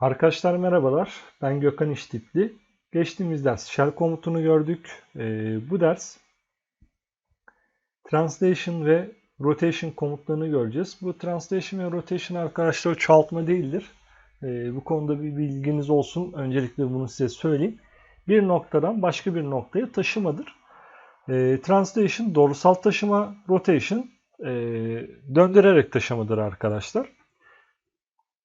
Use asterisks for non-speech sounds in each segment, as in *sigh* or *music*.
Arkadaşlar merhabalar. Ben Gökhan İştipli. Geçtiğimiz ders shell komutunu gördük. Ee, bu ders translation ve rotation komutlarını göreceğiz. Bu translation ve rotation arkadaşlar çoğaltma değildir. Ee, bu konuda bir bilginiz olsun. Öncelikle bunu size söyleyeyim. Bir noktadan başka bir noktaya taşımadır. Ee, translation doğrusal taşıma, rotation e, döndürerek taşımadır arkadaşlar.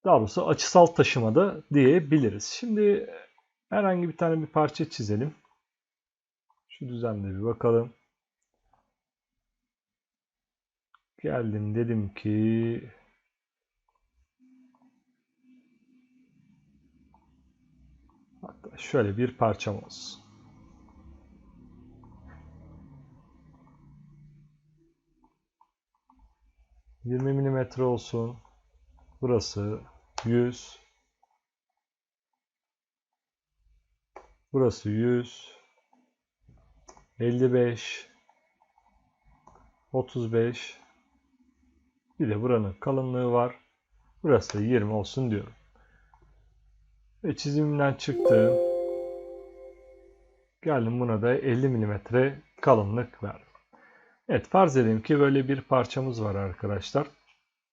Daha doğrusu açısal taşımada diyebiliriz. Şimdi herhangi bir tane bir parça çizelim. Şu düzende bir bakalım. Geldim dedim ki hatta şöyle bir parçam olsun. Yirmi milimetre olsun. Burası 100. Burası 100. 55. 35. Bir de buranın kalınlığı var. Burası da 20 olsun diyorum. Ve çizimimden çıktım. Geldim buna da 50 mm kalınlık verdim. Evet farz edelim ki böyle bir parçamız var arkadaşlar.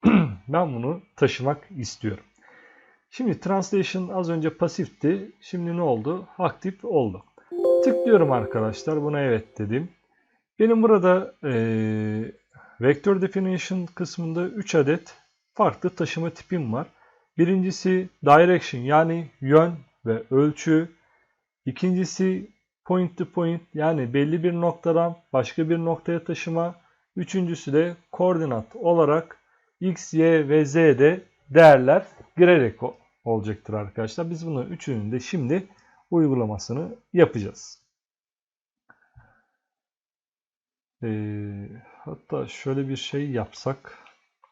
*clears throat* ben bunu taşımak istiyorum. Şimdi translation az önce pasifti. Şimdi ne oldu? Aktif oldu. Tıklıyorum arkadaşlar. Buna evet dedim. Benim burada e, Vector Definition kısmında 3 adet farklı taşıma tipim var. Birincisi Direction yani yön ve ölçü. İkincisi Point to Point yani belli bir noktadan başka bir noktaya taşıma. Üçüncüsü de koordinat olarak X, Y ve Z'de değerler girerek olacaktır arkadaşlar. Biz bunun üçünün de şimdi uygulamasını yapacağız. Ee, hatta şöyle bir şey yapsak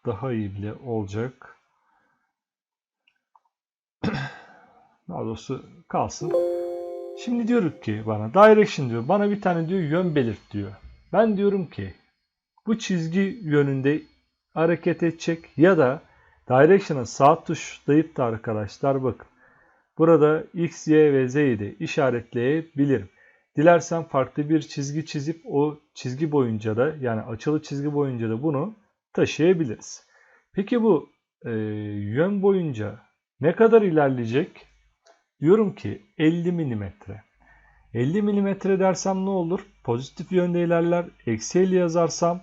daha iyi bile olacak. *clears throat* Daha doğrusu kalsın. Şimdi diyorum ki bana direction diyor. Bana bir tane diyor yön belirt diyor. Ben diyorum ki bu çizgi yönünde hareket edecek ya da Direction'a sağ tuşlayıp da arkadaşlar bakın. Burada X, Y ve Z'yi de işaretleyebilirim. Dilersen farklı bir çizgi çizip o çizgi boyunca da yani açılı çizgi boyunca da bunu taşıyabiliriz. Peki bu e, yön boyunca ne kadar ilerleyecek? Diyorum ki 50 mm. 50 mm dersem ne olur? Pozitif yönde ilerler. Eksi 50 yazarsam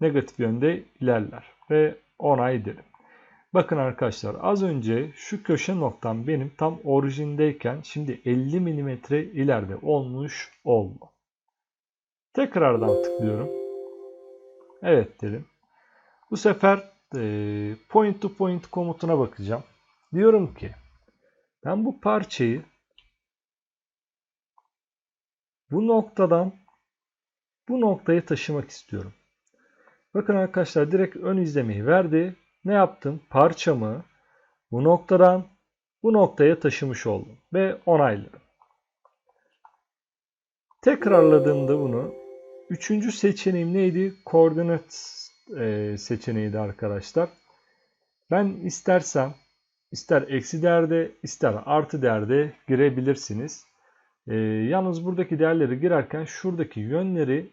negatif yönde ilerler. Ve onay derim. Bakın arkadaşlar az önce şu köşe noktam benim tam orijindeyken şimdi 50 mm ileride olmuş oldu. Tekrardan tıklıyorum. Evet dedim. Bu sefer e, point to point komutuna bakacağım. Diyorum ki ben bu parçayı bu noktadan bu noktaya taşımak istiyorum. Bakın arkadaşlar direkt ön izlemeyi verdi ne yaptım? Parçamı bu noktadan bu noktaya taşımış oldum ve onayladım. Tekrarladığımda bunu üçüncü seçeneğim neydi? Koordinat e, seçeneğiydi arkadaşlar. Ben istersem ister eksi değerde ister artı değerde girebilirsiniz. E, yalnız buradaki değerleri girerken şuradaki yönleri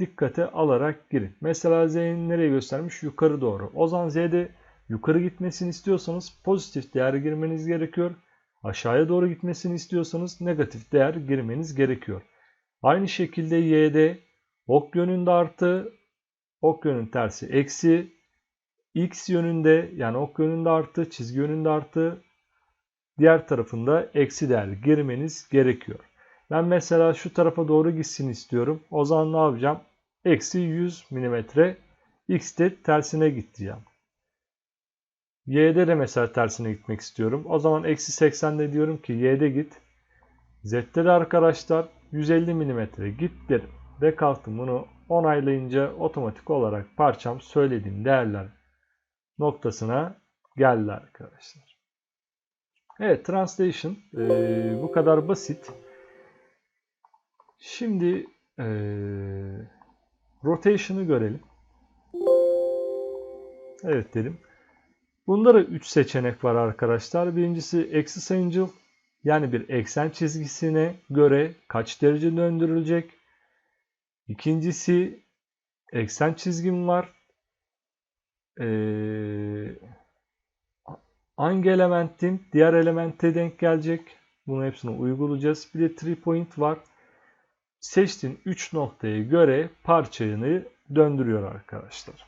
dikkate alarak girin. Mesela Z'nin nereye göstermiş? Yukarı doğru. O zaman Z'de yukarı gitmesini istiyorsanız pozitif değer girmeniz gerekiyor. Aşağıya doğru gitmesini istiyorsanız negatif değer girmeniz gerekiyor. Aynı şekilde Y'de ok yönünde artı, ok yönün tersi eksi, X yönünde yani ok yönünde artı, çizgi yönünde artı, diğer tarafında eksi değer girmeniz gerekiyor. Ben mesela şu tarafa doğru gitsin istiyorum. O zaman ne yapacağım? Eksi 100 mm. X'de tersine gideceğim. Y'de de mesela tersine gitmek istiyorum. O zaman eksi 80'de diyorum ki Y'de git. Z'de de arkadaşlar 150 mm git derim. Ve kalktım bunu onaylayınca otomatik olarak parçam söylediğim değerler noktasına geldi arkadaşlar. Evet translation e, bu kadar basit. Şimdi e, rotation'ı görelim. Evet dedim. Bunda da 3 seçenek var arkadaşlar. Birincisi axis angle yani bir eksen çizgisine göre kaç derece döndürülecek. İkincisi eksen çizgim var. Ee, hangi elementin diğer elemente denk gelecek? Bunu hepsini uygulayacağız. Bir de 3 point var. Seçtiğin 3 noktaya göre parçayı döndürüyor arkadaşlar.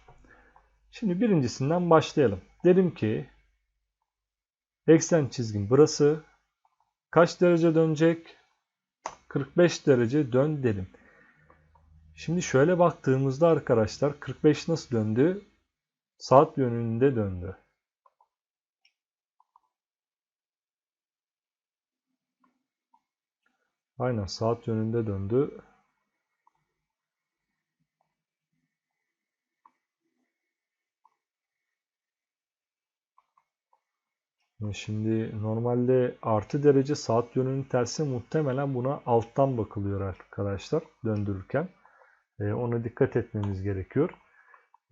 Şimdi birincisinden başlayalım. Dedim ki eksen çizgim burası. Kaç derece dönecek? 45 derece dön dedim. Şimdi şöyle baktığımızda arkadaşlar 45 nasıl döndü? Saat yönünde döndü. Aynen saat yönünde döndü. Şimdi normalde artı derece saat yönünün tersi muhtemelen buna alttan bakılıyor arkadaşlar döndürürken. Ee, ona dikkat etmemiz gerekiyor.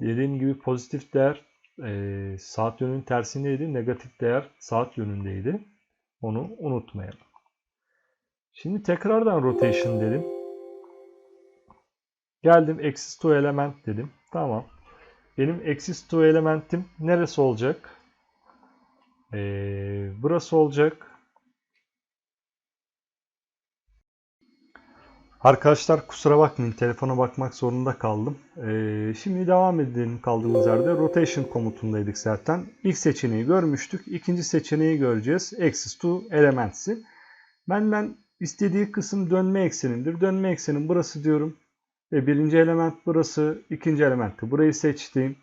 Dediğim gibi pozitif değer e, saat yönünün tersindeydi. Negatif değer saat yönündeydi. Onu unutmayalım. Şimdi tekrardan rotation dedim. Geldim axis to element dedim. Tamam. Benim axis to elementim neresi olacak? Ee, burası olacak. Arkadaşlar kusura bakmayın telefona bakmak zorunda kaldım. Ee, şimdi devam edelim kaldığımız yerde. Rotation komutundaydık zaten. İlk seçeneği görmüştük. İkinci seçeneği göreceğiz. Axis to Elements'i. Benden istediği kısım dönme eksenindir. Dönme eksenin burası diyorum. Ve birinci element burası. ikinci elementi burayı seçtim.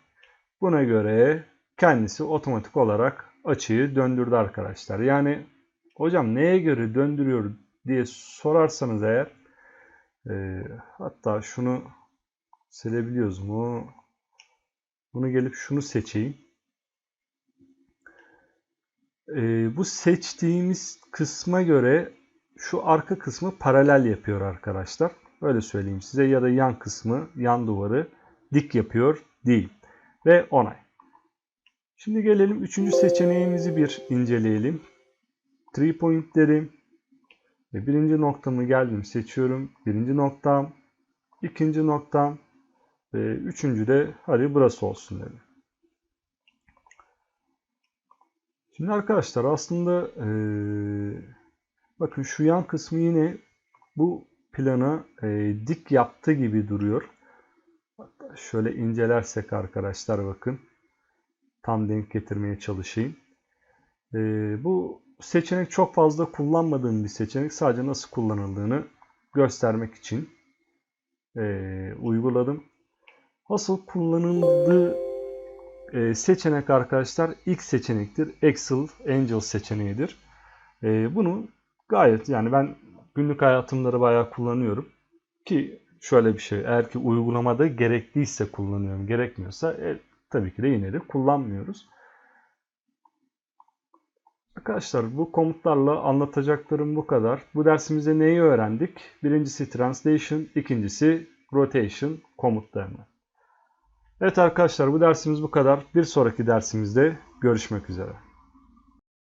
Buna göre kendisi otomatik olarak açıyı döndürdü arkadaşlar. Yani hocam neye göre döndürüyor diye sorarsanız eğer e, hatta şunu silebiliyoruz mu? Bunu gelip şunu seçeyim. E, bu seçtiğimiz kısma göre şu arka kısmı paralel yapıyor arkadaşlar. Öyle söyleyeyim size ya da yan kısmı, yan duvarı dik yapıyor değil. Ve onay. Şimdi gelelim üçüncü seçeneğimizi bir inceleyelim. Three point derim. Ve birinci noktamı geldim seçiyorum. Birinci noktam, ikinci noktam ve üçüncü de hadi burası olsun dedim. Şimdi arkadaşlar aslında ee, bakın şu yan kısmı yine bu plana e, dik yaptı gibi duruyor. Hatta şöyle incelersek arkadaşlar bakın tam denk getirmeye çalışayım. E, bu seçenek çok fazla kullanmadığım bir seçenek. Sadece nasıl kullanıldığını göstermek için e, uyguladım. Asıl kullanıldığı e, seçenek arkadaşlar ilk seçenektir. Excel Angel seçeneğidir. E, bunu gayet yani ben günlük hayatımda da bayağı kullanıyorum. Ki şöyle bir şey eğer ki uygulamada gerekliyse kullanıyorum. Gerekmiyorsa e, tabii ki de yine de kullanmıyoruz. Arkadaşlar bu komutlarla anlatacaklarım bu kadar. Bu dersimizde neyi öğrendik? Birincisi translation, ikincisi rotation komutlarını. Evet arkadaşlar bu dersimiz bu kadar. Bir sonraki dersimizde görüşmek üzere.